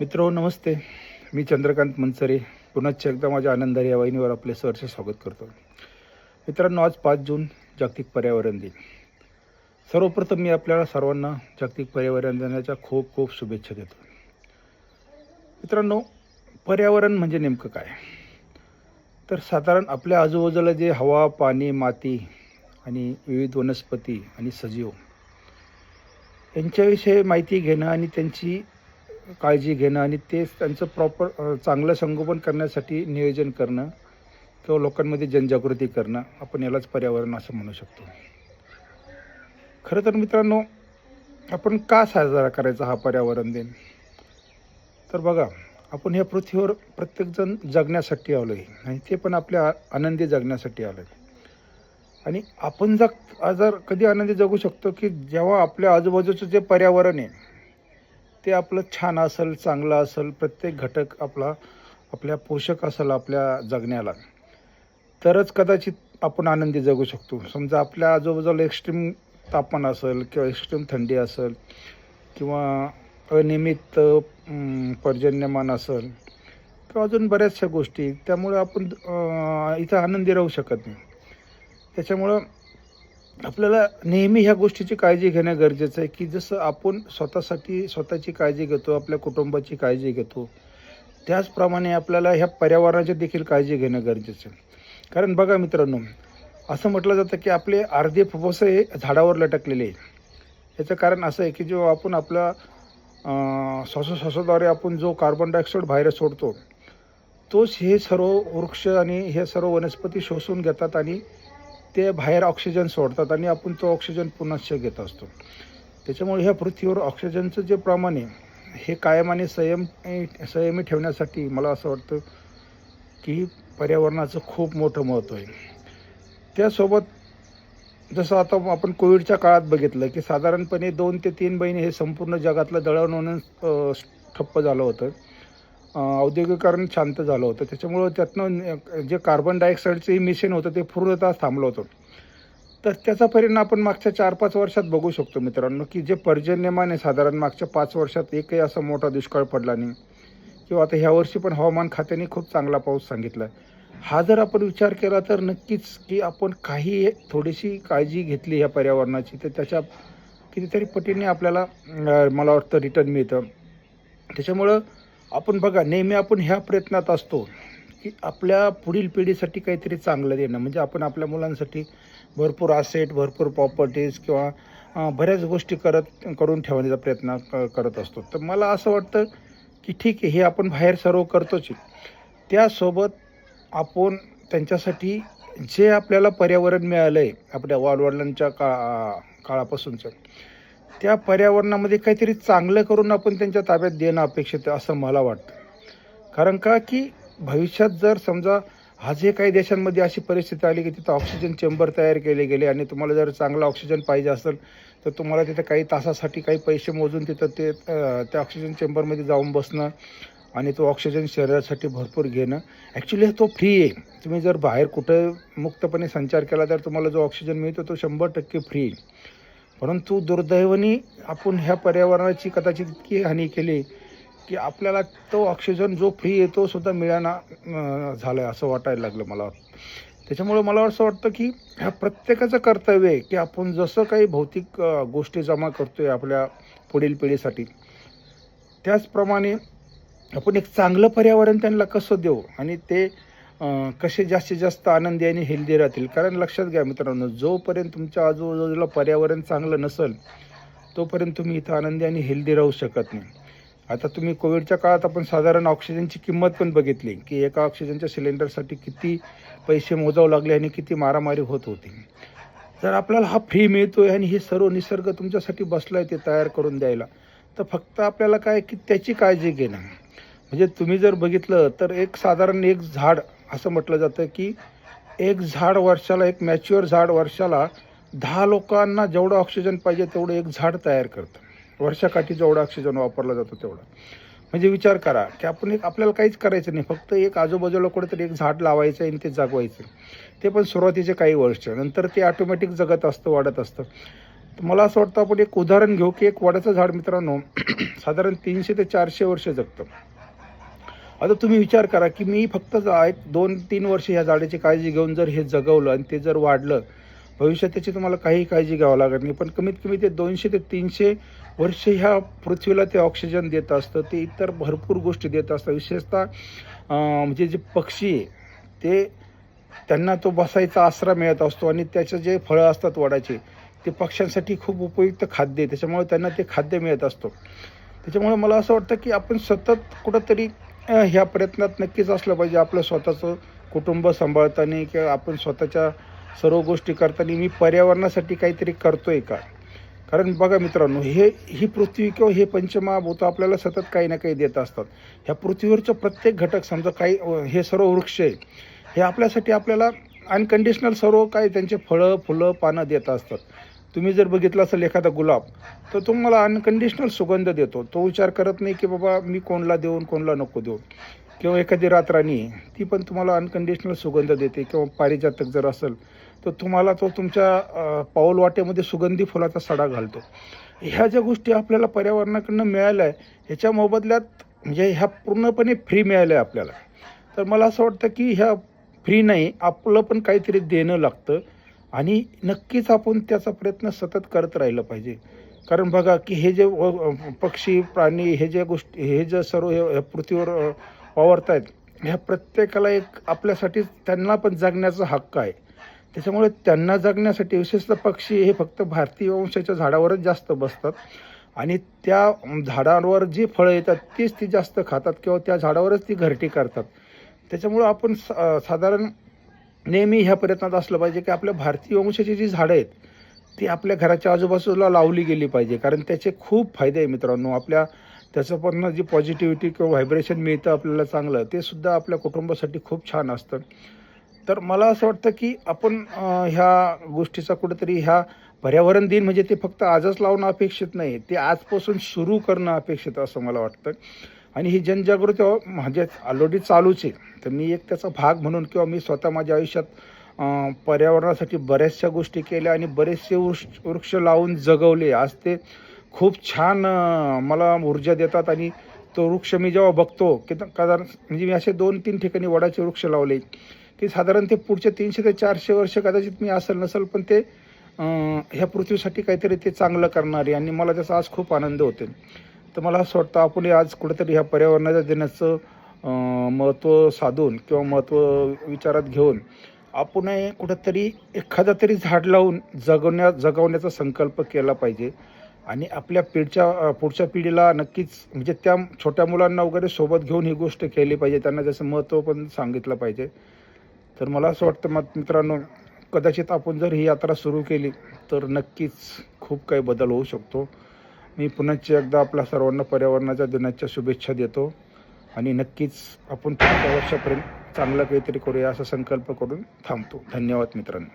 मित्र नमस्ते. मी चंद्रकांत मनसरे. पुन्हा एकदा माझ्या आनंदारी या वाहिनीवर आपले सहर्ष स्वागत करतो. मित्रांनो आज पाच जून जागतिक पर्यावरण दिन. सर्वप्रथम मी आपल्याला सर्वांना जागतिक पर्यावरण दिनाच्या खूप खूप शुभेच्छा देतो. मित्रांनो पर्यावरण म्हणजे नेमकं काय? तर साधारण आपल्या आजूबाजूला जे हवा पाणी माती आणि विविध वनस्पती आणि सजीव यांच्याविषयी माहिती घेणं आणि त्यांची काळजी घेणं आणि ते त्यांचं प्रॉपर चांगलं संगोपन करण्यासाठी नियोजन करणं किंवा लोकांमध्ये जनजागृती करणं आपण यालाच पर्यावरण असं म्हणू शकतो. खरं तर मित्रांनो आपण का साजरा करायचा हा पर्यावरण दिन? तर बघा आपण ह्या पृथ्वीवर प्रत्येकजण जगण्यासाठी आलो आहे आणि ते पण आपल्या आनंदी जगण्यासाठी आलं आहे आणि आपण जग जर कधी आनंदी जगू शकतो की जेव्हा आपल्या आजूबाजूचं जे पर्यावरण आहे ते आपलं छान असेल चांगलं असेल प्रत्येक घटक आपला आपल्या पोषक असेल आपल्या जगण्याला. तरच कदाचित आपण आनंदी जगू शकतो. समजा आपल्या आजूबाजूला एक्स्ट्रीम तापमान असेल किंवा एक्स्ट्रीम थंडी असेल किंवा अनियमित पर्जन्यमान असेल किंवा अजून बऱ्याचशा गोष्टी त्यामुळे आपण इथं आनंदी राहू शकत नाही. त्याच्यामुळं आपल्याला नेहमी ह्या गोष्टीची काळजी घेणं गरजेचं आहे की जसं आपण स्वतःसाठी स्वतःची काळजी घेतो आपल्या कुटुंबाची काळजी घेतो त्याचप्रमाणे आपल्याला ह्या पर्यावरणाची देखील काळजी घेणं गरजेचं आहे. कारण बघा मित्रांनो असं म्हटलं जातं की आपले अर्धे फुफ्फुस हे झाडावर लटकलेले आहे याचं कारण असं आहे की जो आपण आपला श्वासोश्वासाद्वारे आपण जो कार्बन डायऑक्साईड बाहेर सोडतो तोच हे सर्व वृक्ष आणि हे सर्व वनस्पती शोषून घेतात आणि ते बाहेर ऑक्सिजन सोडतात आणि आपण तो ऑक्सिजन पुनश्च घेत असतो. त्याच्यामुळे ह्या पृथ्वीवर ऑक्सिजनचं जे प्रमाण आहे हे कायम आणि संयम संयमी ठेवण्यासाठी मला असं वाटतं की पर्यावरणाचं खूप मोठं महत्त्व आहे. त्यासोबत जसं आता आपण कोविडच्या काळात बघितलं की साधारणपणे दोन ते तीन महिने हे संपूर्ण जगातलं दळणवळण ठप्प झालं होतं. औद्योगिकरण शांत झालं होतं. त्याच्यामुळं त्यातनं जे कार्बन डायऑक्साईडचं मिशन होतं ते पूर्णतः थांबलं होतं. तर त्याचा परिणाम आपण मागच्या चार पाच वर्षात बघू शकतो मित्रांनो की जे पर्जन्यमान आहे साधारण मागच्या पाच वर्षात एकही असा मोठा दुष्काळ पडला नाही. किंवा आता ह्या वर्षी पण हवामान खात्याने खूप चांगला पाऊस सांगितला हा जर आपण विचार केला तर नक्कीच की आपण काही थोडीशी काळजी घेतली ह्या पर्यावरणाची तर त्याच्या कितीतरी पटीने आपल्याला मला वाटतं रिटर्न मिळतं. त्याच्यामुळं आपण बघा नेहमी आपण ह्या प्रयत्नात असतो की आपल्या पुढील पिढीसाठी काहीतरी चांगलं देणं. म्हणजे आपण आपल्या मुलांसाठी भरपूर आसेट भरपूर प्रॉपर्टीज किंवा बऱ्याच गोष्टी करत करून ठेवण्याचा प्रयत्न क- करत असतो. तर मला असं वाटतं की ठीक आहे हे आपण बाहेर सर्व करतोच त्यासोबत आपण त्यांच्यासाठी जे आपल्याला पर्यावरण मिळालं आहे आपल्या वाडवडिलांच्या का काळापासूनचं त्या पर्यावरणामध्ये काहीतरी चांगलं करून आपण त्यांच्या ताब्यात देणं अपेक्षित आहे असं मला वाटतं. कारण का? की भविष्यात जर समजा आजही जे काही देशांमध्ये अशी परिस्थिती आली की तिथं ऑक्सिजन चेंबर तयार केले गेले आणि तुम्हाला जर चांगला ऑक्सिजन पाहिजे असेल तर तुम्हाला तिथं काही तासासाठी काही पैसे मोजून तिथं ते त्या ऑक्सिजन चेंबरमध्ये जाऊन बसणं आणि तो ऑक्सिजन शरीरासाठी भरपूर घेणं. ॲक्च्युली तो फ्री आहे. तुम्ही जर बाहेर कुठं मुक्तपणे संचार केला तर तुम्हाला जो ऑक्सिजन मिळतो तो शंभर टक्के फ्री आहे. परंतु दुर्दैवाने आपण ह्या पर्यावरणाची कदाचित इतकी हानी केली की आपल्याला तो ऑक्सिजन जो फ्री येतो सुद्धा मिळाना झाला झालं आहे असं वाटायला लागलं मला. त्याच्यामुळं मला असं वाटतं की ह्या प्रत्येकाचं कर्तव्य आहे की आपण जसं काही भौतिक गोष्टी जमा करतो आहे आपल्या पुढील पिढीसाठी त्याचप्रमाणे आपण एक चांगलं पर्यावरण त्यांना कसं देऊ? आणि ते कसे जास्तीत जास्त आनंदी आणि हेल्दी राहतील? कारण लक्षात घ्या मित्रांनो जोपर्यंत तुमच्या आजूबाजूला पर्यावरण चांगलं नसेल तोपर्यंत तुम्ही इथं आनंदी आणि हेल्दी राहू शकत नाही. आता तुम्ही कोविडच्या काळात आपण साधारण ऑक्सिजनची किंमत पण बघितली की एका ऑक्सिजनच्या सिलेंडरसाठी किती पैसे मोजावं लागले आणि किती मारामारी होत होती. जर आपल्याला हा फ्री मिळतो आहे आणि हे सर्व निसर्ग तुमच्यासाठी बसला आहे ते तयार करून द्यायला तर फक्त आपल्याला काय की त्याची काळजी घेणं. म्हणजे तुम्ही जर बघितलं तर एक साधारण एक झाड असं म्हटलं जातं की एक झाड वर्षाला एक मॅच्युअर झाड वर्षाला दहा लोकांना जेवढं ऑक्सिजन पाहिजे तेवढं एक झाड तयार करतं. वर्षाकाठी जेवढा ऑक्सिजन वापरला जातो तेवढा. म्हणजे विचार करा की आपण एक आपल्याला काहीच करायचं नाही. फक्त एक आजूबाजूला कुठेतरी एक झाड लावायचं आणि ते जागवायचं. ते पण सुरुवातीचे काही वर्ष. नंतर ते ऑटोमॅटिक जगत असतं वाढत असतं. तर मला असं वाटतं आपण एक उदाहरण घेऊ की एक वडाचं झाड मित्रांनो साधारण तीनशे ते चारशे वर्ष जगतं. आता तुम्ही विचार करा की मी फक्त एक दोन तीन वर्ष ह्या झाडाची काळजी घेऊन जर हे जगवलं आणि ते जर वाढलं भविष्यात त्याची तुम्हाला काही काळजी घ्यावं लागत नाही. पण कमीत कमी ते दोनशे ते तीनशे वर्ष ह्या पृथ्वीला ते ऑक्सिजन देत असतं ते इतर भरपूर गोष्टी देत असतं. विशेषतः म्हणजे जे पक्षी आहे ते त्यांना तो बसायचा आसरा मिळत असतो आणि त्याचं जे फळं असतात वडाचे ते पक्ष्यांसाठी खूप उपयुक्त खाद्य आहे. त्याच्यामुळे त्यांना ते खाद्य मिळत असतो. त्याच्यामुळे मला असं वाटतं की आपण सतत कुठंतरी ह्या प्रयत्नात नक्कीच असलं पाहिजे आपलं स्वतःचं कुटुंब सांभाळताना किंवा आपण स्वतःच्या सर्व गोष्टी करताना मी पर्यावरणासाठी काहीतरी करतो आहे का? कारण बघा मित्रांनो हे ही पृथ्वी किंवा हे पंचमहाभूत आपल्याला सतत काही ना काही देत असतात. ह्या पृथ्वीवरचं प्रत्येक घटक समजा काही हे सर्व वृक्ष आहे हे आपल्यासाठी आपल्याला अनकंडिशनल सर्व काही त्यांचे फळं फुलं पानं देत असतात. तुम्ही जर बघितलं असेल एखादा गुलाब तर तुम्हाला अनकंडिशनल सुगंध देतो. तो विचार करत नाही की बाबा मी कोणला देऊन कोणला नको देऊ किंवा एखादी रातराणी आहे, ती पण तुम्हाला अनकंडिशनल सुगंध देते. किंवा पारिजातक जर असेल तर तुम्हाला तो तुमच्या पाऊल वाटेमध्ये सुगंधी फुलाचा सडा घालतो. ह्या ज्या गोष्टी आपल्याला पर्यावरणाकडनं मिळाल्या आहे ह्याच्या मोबदल्यात म्हणजे ह्या पूर्णपणे फ्री मिळाल्या आहे आपल्याला. तर मला असं वाटतं की ह्या फ्री नाही आपलं पण काहीतरी देणं लागतं. आणि नक्कीच आपण त्याचा प्रयत्न सतत करत राहिलं पाहिजे. कारण बघा की हे जे व- पक्षी प्राणी हे जे गोष्टी हे जे सर्व हे- ह्या पृथ्वीवर वावरत आहेत ह्या प्रत्येकाला एक आपल्यासाठी त्यांना पण जगण्याचा हक्क आहे. त्याच्यामुळे त्यांना जगण्यासाठी विशेषतः पक्षी हे फक्त भारतीय वंशाच्या झाडावरच जास्त बसतात. आणि त्या झाडांवर जी फळं येतात तीच ती जास्त खातात किंवा त्या झाडावरच ती घरटी करतात. त्याच्यामुळं आपण सा साधारण नेहमी ह्या प्रयत्नात असलं पाहिजे की आपल्या भारतीय वंशाची जी झाडं आहेत ती आपल्या घराच्या आजूबाजूला लावली गेली पाहिजे. कारण त्याचे खूप फायदे आहे मित्रांनो. आपल्या त्याचं पण जी पॉझिटिव्हिटी किंवा व्हायब्रेशन मिळतं आपल्याला चांगलं ते सुद्धा आपल्या कुटुंबासाठी खूप छान असतं. तर मला असं वाटतं की आपण ह्या गोष्टीचा कुठेतरी ह्या पर्यावरण दिन म्हणजे ते फक्त आजच लावणं अपेक्षित नाही ते आजपासून सुरू करणं अपेक्षित असं मला वाटतं. आणि ही जनजागृती हो, म्हणजे ऑलरेडी चालूच आहे. तर मी एक त्याचा भाग म्हणून किंवा मी स्वतः माझ्या आयुष्यात पर्यावरणासाठी बऱ्याचशा गोष्टी केल्या आणि बरेचसे वृक्ष वृक्ष लावून जगवले. आज ते खूप छान मला ऊर्जा देतात आणि तो वृक्ष मी जेव्हा बघतो की त- कारण म्हणजे मी असे दोन तीन ठिकाणी वडाचे वृक्ष लावले. की साधारण ते पुढचे तीनशे ते चारशे वर्ष कदाचित मी असेल नसेल पण ते ह्या पृथ्वीसाठी काहीतरी ते चांगलं करणारे आणि मला त्याचा आज खूप आनंद होते तर मला असं वाटतं आपण आज कुठेतरी ह्या पर्यावरणाच्या दिनाचं महत्त्व साधून किंवा महत्त्व विचारात घेऊन आपण कुठंतरी एखादा तरी झाड लावून जगवण्या जगवण्याचा संकल्प केला पाहिजे. आणि आपल्या पिढच्या पुढच्या पिढीला नक्कीच म्हणजे त्या छोट्या मुलांना वगैरे सोबत घेऊन ही गोष्ट केली पाहिजे. त्यांना त्याचं महत्त्व पण सांगितलं पाहिजे. तर मला असं वाटतं मग मित्रांनो कदाचित आपण जर ही यात्रा सुरू केली तर नक्कीच खूप काही बदल होऊ शकतो. मी पुन्हा एकदा आपल्या सर्वांना पर्यावरणाच्या दिनाच्या शुभेच्छा देतो. आणि नक्कीच आपण पुढच्या वर्षापर्यंत चांगलं काहीतरी करूया असा संकल्प करून थांबतो. धन्यवाद मित्रांनो.